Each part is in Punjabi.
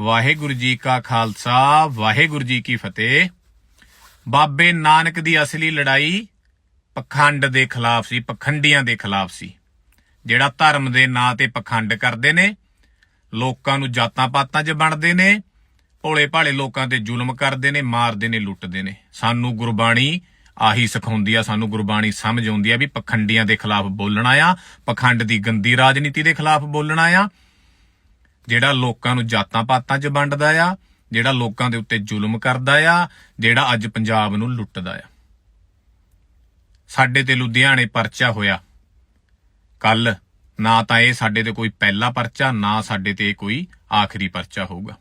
ਵਾਹਿਗੁਰੂ ਜੀ ਕਾ ਖਾਲਸਾ, ਵਾਹਿਗੁਰੂ ਜੀ ਕੀ ਫਤਿਹ। ਬਾਬੇ ਨਾਨਕ ਦੀ ਅਸਲੀ ਲੜਾਈ ਪਖੰਡ ਦੇ ਖਿਲਾਫ ਸੀ, ਪਖੰਡੀਆਂ ਦੇ ਖਿਲਾਫ ਸੀ। ਜਿਹੜਾ ਧਰਮ ਦੇ ਨਾਂ ਤੇ ਪਖੰਡ ਕਰਦੇ ਨੇ, ਲੋਕਾਂ ਨੂੰ ਜਾਤਾਂ ਪਾਤਾਂ 'ਚ ਵੰਡਦੇ ਨੇ ਭੋਲੇ ਭਾਲੇ ਲੋਕਾਂ ਤੇ ਜ਼ੁਲਮ ਕਰਦੇ ਨੇ, ਮਾਰਦੇ ਨੇ, ਲੁੱਟਦੇ ਨੇ। ਸਾਨੂੰ ਗੁਰਬਾਣੀ ਆਹੀ ਸਿਖਾਉਂਦੀ ਆ, ਸਾਨੂੰ ਗੁਰਬਾਣੀ ਸਮਝ ਆਉਂਦੀ ਆ ਵੀ ਪਖੰਡੀਆਂ ਦੇ ਖਿਲਾਫ ਬੋਲਣਾ ਆ ਪਖੰਡ ਦੀ ਗੰਦੀ ਰਾਜਨੀਤੀ ਦੇ ਖਿਲਾਫ ਬੋਲਣਾ ਆ ਜਿਹੜਾ ਲੋਕਾਂ ਨੂੰ ਜਾਤਾਂ ਪਾਤਾਂ 'ਚ ਵੰਡਦਾ ਆ, ਜਿਹੜਾ ਲੋਕਾਂ ਦੇ ਉੱਤੇ ਜ਼ੁਲਮ ਕਰਦਾ ਆ, ਜਿਹੜਾ ਅੱਜ ਪੰਜਾਬ ਨੂੰ ਲੁੱਟਦਾ ਆ। ਸਾਡੇ ਤੇ ਲੁਧਿਆਣੇ ਪਰਚਾ ਹੋਇਆ। ਕੱਲ ਨਾ ਤਾਂ ਇਹ ਸਾਡੇ ਤੇ ਕੋਈ ਪਹਿਲਾ ਪਰਚਾ, ਨਾ ਸਾਡੇ ਤੇ ਕੋਈ ਆਖਰੀ ਪਰਚਾ ਹੋਊਗਾ।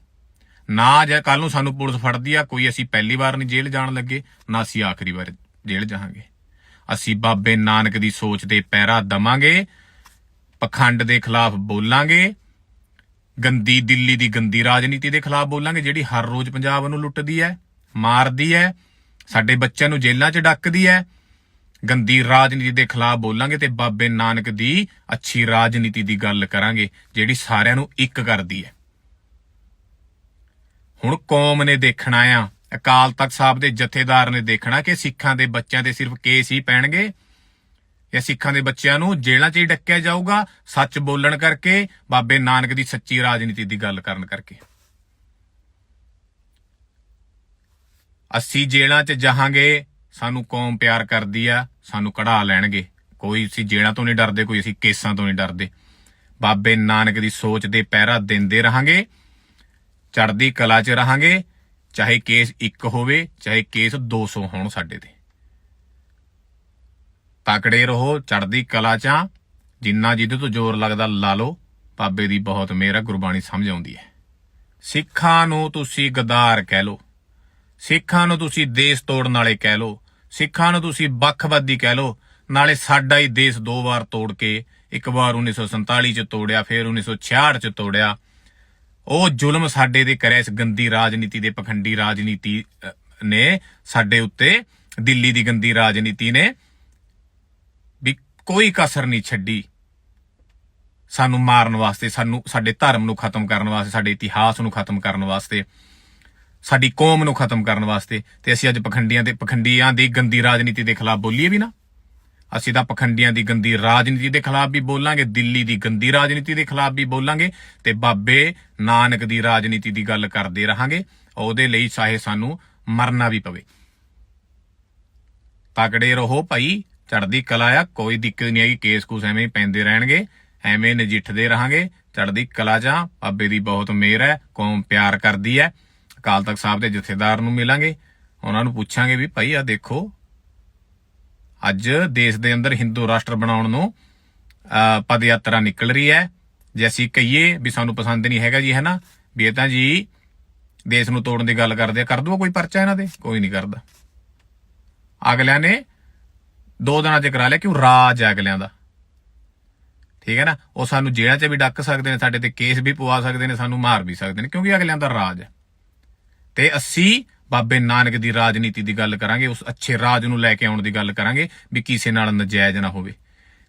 ਨਾ ਜੇ ਕੱਲ ਨੂੰ ਸਾਨੂੰ ਪੁਲਿਸ ਫੜਦੀ ਆ, ਕੋਈ ਅਸੀਂ ਪਹਿਲੀ ਵਾਰ ਨਹੀਂ ਜੇਲ੍ਹ ਜਾਣ ਲੱਗੇ, ਨਾ ਅਸੀਂ ਆਖਰੀ ਵਾਰ ਜੇਲ੍ਹ ਜਾਵਾਂਗੇ। ਅਸੀਂ ਬਾਬੇ ਨਾਨਕ ਦੀ ਸੋਚ ਦੇ ਪੈਰਾ ਦਵਾਂਗੇ, ਪਖੰਡ ਦੇ ਖਿਲਾਫ ਬੋਲਾਂਗੇ ਗੰਦੀ ਦਿੱਲੀ ਦੀ ਗੰਦੀ ਰਾਜਨੀਤੀ ਦੇ ਖਿਲਾਫ ਬੋਲਾਂਗੇ, ਜਿਹੜੀ ਹਰ ਰੋਜ਼ ਪੰਜਾਬ ਨੂੰ ਲੁੱਟਦੀ ਹੈ, ਮਾਰਦੀ ਹੈ, ਸਾਡੇ ਬੱਚਿਆਂ ਨੂੰ ਜੇਲ੍ਹਾਂ 'ਚ ਡੱਕਦੀ ਹੈ, ਗੰਦੀ ਰਾਜਨੀਤੀ ਦੇ ਖਿਲਾਫ ਬੋਲਾਂਗੇ ਤੇ ਬਾਬੇ ਨਾਨਕ ਦੀ ਅੱਛੀ ਰਾਜਨੀਤੀ ਦੀ ਗੱਲ ਕਰਾਂਗੇ, ਜਿਹੜੀ ਸਾਰਿਆਂ ਨੂੰ ਇੱਕ ਕਰਦੀ ਹੈ। ਹੁਣ ਕੌਮ ਨੇ ਦੇਖਣਾ ਆ, ਅਕਾਲ ਤਖਤ ਸਾਹਿਬ ਦੇ ਜਥੇਦਾਰ ਨੇ ਦੇਖਣਾ ਕਿ ਸਿੱਖਾਂ ਦੇ ਬੱਚਿਆਂ ਤੇ ਸਿਰਫ ਕੇਸ ਹੀ ਪੈਣਗੇ ਜਾਂ ਸਿੱਖਾਂ ਦੇ ਬੱਚਿਆਂ ਨੂੰ ਜੇਲ੍ਹਾਂ 'ਚ ਹੀ ਡੱਕਿਆ ਜਾਊਗਾ, ਸੱਚ ਬੋਲਣ ਕਰਕੇ, ਬਾਬੇ ਨਾਨਕ ਦੀ ਸੱਚੀ ਰਾਜਨੀਤੀ ਦੀ ਗੱਲ ਕਰਨ ਕਰਕੇ। ਅਸੀਂ ਜੇਲ੍ਹਾਂ 'ਚ ਜਾਹਾਂਗੇ, ਸਾਨੂੰ ਕੌਮ ਪਿਆਰ ਕਰਦੀ ਆ, ਸਾਨੂੰ ਕਢਾ ਲੈਣਗੇ। ਕੋਈ ਅਸੀਂ ਜੇਲ੍ਹਾਂ ਤੋਂ ਨਹੀਂ ਡਰਦੇ, ਕੋਈ ਅਸੀਂ ਕੇਸਾਂ ਤੋਂ ਨਹੀਂ ਡਰਦੇ। ਬਾਬੇ ਨਾਨਕ ਦੀ ਸੋਚ ਦੇ ਪਹਿਰਾ ਦਿੰਦੇ ਰਹਾਂਗੇ, ਚੜ੍ਹਦੀ ਕਲਾ 'ਚ ਰਹਾਂਗੇ, ਚਾਹੇ ਕੇਸ ਇੱਕ ਹੋਵੇ, ਚਾਹੇ ਕੇਸ 200 ਹੋਣ ਸਾਡੇ ਤੇ। ਤਕੜੇ ਰਹੋ, ਚੜ੍ਹਦੀ ਕਲਾ ਚਾਂ ਜਿੰਨਾ ਜਿਹਦੇ ਤੋਂ ਜ਼ੋਰ ਲੱਗਦਾ ਲਾ ਲਓ। ਬਾਬੇ ਦੀ ਬਹੁਤ ਮੇਰਾ ਗੁਰਬਾਣੀ ਸਮਝ ਆਉਂਦੀ ਹੈ। ਸਿੱਖਾਂ ਨੂੰ ਤੁਸੀਂ ਗਦਾਰ ਕਹਿ ਲਓ। ਸਿੱਖਾਂ ਨੂੰ ਤੁਸੀਂ ਦੇਸ਼ ਤੋੜਨ ਵਾਲੇ ਕਹਿ ਲਓ। ਸਿੱਖਾਂ ਨੂੰ ਤੁਸੀਂ ਵੱਖਵਾਦੀ ਕਹਿ ਲਓ। ਨਾਲੇ ਸਾਡਾ ਹੀ ਦੇਸ਼ ਦੋ ਵਾਰ ਤੋੜ ਕੇ ਇੱਕ ਵਾਰ 1947 ਚ ਤੋੜਿਆ, ਫਿਰ 1966 ਚ ਤੋੜਿਆ। ਉਹ ਜ਼ੁਲਮ ਸਾਡੇ ਦੇ ਕਰਿਆ, ਇਸ ਗੰਦੀ ਰਾਜਨੀਤੀ ਦੇ ਪਖੰਡੀ ਰਾਜਨੀਤੀ ਨੇ ਸਾਡੇ ਉੱਤੇ, ਦਿੱਲੀ ਦੀ ਗੰਦੀ ਰਾਜਨੀਤੀ ਨੇ ਕੋਈ ਕਸਰ ਨਹੀਂ ਛੱਡੀ। ਸਾਨੂੰ ਮਾਰਨ ਵਾਸਤੇ, ਸਾਨੂੰ, ਸਾਡੇ ਧਰਮ ਨੂੰ ਖਤਮ ਕਰਨ ਵਾਸਤੇ, ਸਾਡੇ ਇਤਿਹਾਸ ਨੂੰ ਖਤਮ ਕਰਨ ਵਾਸਤੇ, ਸਾਡੀ ਕੌਮ ਨੂੰ ਖਤਮ ਕਰਨ ਵਾਸਤੇ, ਤੇ ਅਸੀਂ ਅੱਜ ਪਖੰਡੀਆਂ ਤੇ ਪਖੰਡੀਆਂ ਦੀ ਗੰਦੀ ਰਾਜਨੀਤੀ ਦੇ ਖਿਲਾਫ ਬੋਲੀਏ ਵੀ ਨਾ। ਅਸੀਂ ਤਾਂ ਪਖੰਡੀਆਂ ਦੀ ਗੰਦੀ ਰਾਜਨੀਤੀ ਦੇ ਖਿਲਾਫ ਵੀ ਬੋਲਾਂਗੇ, ਦਿੱਲੀ ਦੀ ਗੰਦੀ ਰਾਜਨੀਤੀ ਦੇ ਖਿਲਾਫ ਵੀ ਬੋਲਾਂਗੇ, ਤੇ ਬਾਬੇ ਨਾਨਕ ਦੀ ਰਾਜਨੀਤੀ ਦੀ ਗੱਲ ਕਰਦੇ ਰਹਾਂਗੇ, ਉਹਦੇ ਲਈ ਚਾਹੇ ਸਾਨੂੰ ਮਰਨਾ ਵੀ ਪਵੇ। ਤਕੜੇ ਰਹੋ ਭਾਈ ਚੜਦੀ ਕਲਾ ਆ ਕੋਈ ਦਿੱਕਤ ਨਹੀਂ ਹੈਗੀ ਕੇਸ ਕੂਸ ਐਵੇਂ ਪੈਂਦੇ ਰਹਿਣਗੇ ਐਵੇਂ ਨਜਿੱਠਦੇ ਰਹਾਂਗੇ ਚੜਦੀ ਕਲਾ ਜਾਂ ਬਾਬੇ ਦੀ ਬਹੁਤ ਮਿਹਰ ਹੈ ਕੌਮ ਪਿਆਰ ਕਰਦੀ ਹੈ। ਅਕਾਲ ਤਖਤ ਸਾਹਿਬ ਦੇ ਜਥੇਦਾਰ ਨੂੰ ਮਿਲਾਂਗੇ ਉਹਨਾਂ ਨੂੰ ਪੁੱਛਾਂਗੇ ਵੀ ਭਾਈ ਆ ਦੇਖੋ ਅੱਜ ਦੇਸ਼ ਦੇ ਅੰਦਰ ਹਿੰਦੂ ਰਾਸ਼ਟਰ ਬਣਾਉਣ ਨੂੰ ਅਹ, ਪਦ ਯਾਤਰਾ ਨਿਕਲ ਰਹੀ ਹੈ ਜੇ ਅਸੀਂ ਕਹੀਏ ਵੀ ਸਾਨੂੰ ਪਸੰਦ ਨਹੀਂ ਹੈਗਾ ਜੀ ਹੈ ਨਾ ਵੀ ਇਹ ਤਾਂ ਜੀ ਦੇਸ਼ ਨੂੰ ਤੋੜਨ ਦੀ ਗੱਲ ਕਰਦੇ ਆ ਕਰ ਦੂਗਾ ਕੋਈ ਪਰਚਾ ਇਹਨਾਂ ਦੇ? ਕੋਈ ਨਹੀਂ ਕਰਦਾ। ਅਗਲਿਆਂ ਨੇ ਦੋ ਦਿਨਾਂ ਚ ਕਰਾ ਲਿਆ, ਕਿਉਂ ਰਾਜ ਹੈ ਅਗਲਿਆਂ ਦਾ? ਠੀਕ ਹੈ ਨਾ? ਉਹ ਸਾਨੂੰ ਜੇਲ੍ਹਾਂ 'ਚ ਵੀ ਡੱਕ ਸਕਦੇ ਨੇ, ਸਾਡੇ ਤੇ ਕੇਸ ਵੀ ਪਵਾ ਸਕਦੇ ਨੇ, ਸਾਨੂੰ ਮਾਰ ਵੀ ਸਕਦੇ ਨੇ, ਕਿਉਂਕਿ ਅਗਲਿਆਂ ਦਾ ਰਾਜ ਹੈ। ਤੇ ਅਸੀਂ ਬਾਬੇ ਨਾਨਕ ਦੀ ਰਾਜਨੀਤੀ ਦੀ ਗੱਲ ਕਰਾਂਗੇ, ਉਸ ਅੱਛੇ ਰਾਜ ਨੂੰ ਲੈ ਕੇ ਆਉਣ ਦੀ ਗੱਲ ਕਰਾਂਗੇ, ਵੀ ਕਿਸੇ ਨਾਲ ਨਜਾਇਜ਼ ਨਾ ਹੋਵੇ।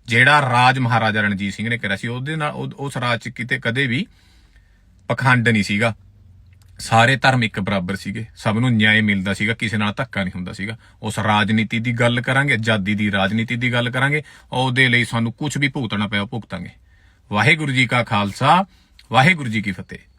ਜਿਹੜਾ ਰਾਜ ਮਹਾਰਾਜਾ ਰਣਜੀਤ ਸਿੰਘ ਨੇ ਕਰਿਆ ਸੀ, ਉਹਦੇ ਨਾਲ, ਉਹ- ਉਸ ਰਾਜ 'ਚ ਕਿਤੇ ਕਦੇ ਵੀ ਪਖੰਡ ਨਹੀਂ ਸੀਗਾ। ਸਾਰੇ ਧਰਮ ਇੱਕ ਬਰਾਬਰ ਸੀਗੇ। ਸਭ ਨੂੰ ਨਿਆਂ ਮਿਲਦਾ ਸੀਗਾ, ਕਿਸੇ ਨਾਲ ਧੱਕਾ ਨਹੀਂ ਹੁੰਦਾ ਸੀਗਾ। ਉਸ ਰਾਜਨੀਤੀ ਦੀ ਗੱਲ ਕਰਾਂਗੇ, ਆਜ਼ਾਦੀ ਦੀ ਰਾਜਨੀਤੀ ਦੀ ਗੱਲ ਕਰਾਂਗੇ, ਉਹਦੇ ਲਈ ਸਾਨੂੰ ਕੁਝ ਵੀ ਭੁਗਤਣਾ ਪਿਆ ਭੁਗਤਾਂਗੇ। ਵਾਹਿਗੁਰੂ ਜੀ ਕਾ ਖਾਲਸਾ, ਵਾਹਿਗੁਰੂ ਜੀ ਕੀ ਫਤਿਹ।